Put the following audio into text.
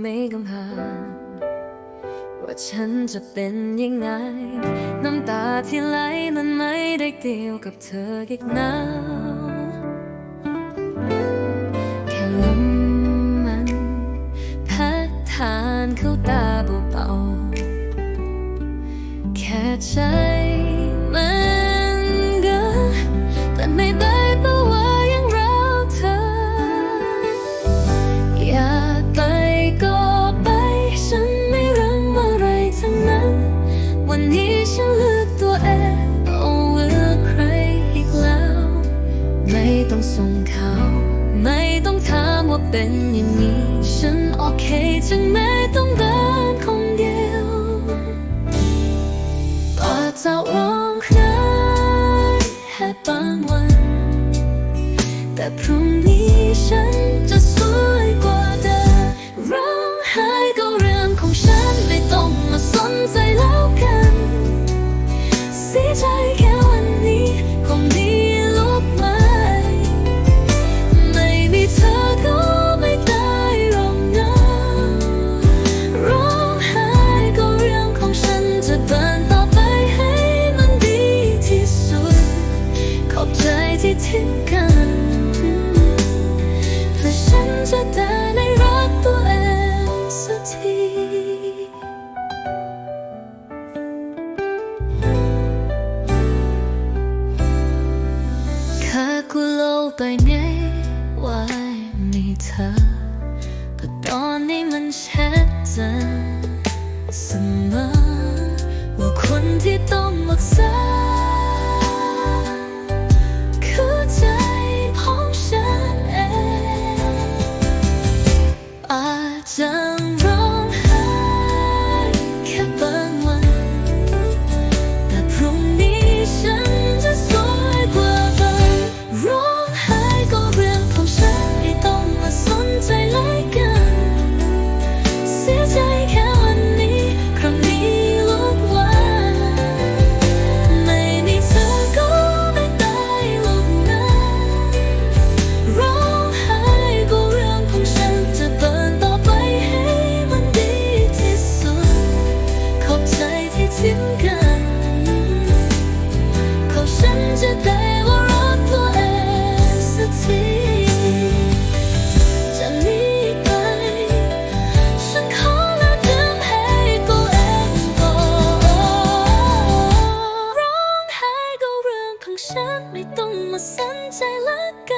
ไม่กำพานว่าฉันจะเป็นยังไง น้ำตาที่ไหลนั้นไม่ได้เกี่ยวกับเธออีกนะแค่ลมมันพัดทานเข้าตาเบาๆแค่ใจมันก็แต่ไม่ได้ วันนี้ฉันเลือกตัวเองเอาเลือกใครอีกแล้ว ไม่ต้องส่งข่าวไม่ต้องถามว่าเป็นอย่างนี้ ฉันโอเคจึงแม้ต้องเดินคนเดียวก็จะร้องไห้แค่บางวัน แต่พรุ่งนี้ฉัน ไปในี้ไว้มีเธอแต่ตอนนี้มันชัดเจนเสมอว่าคนที่ต้องรักษา จะได้ว่ารักตัวเองสักทีจากนี้ไปฉันขอละเดิมให้ตัวเองก่อนร้องไห้ก็เรื่องของฉันไม่ต้องมาสนใจละกัน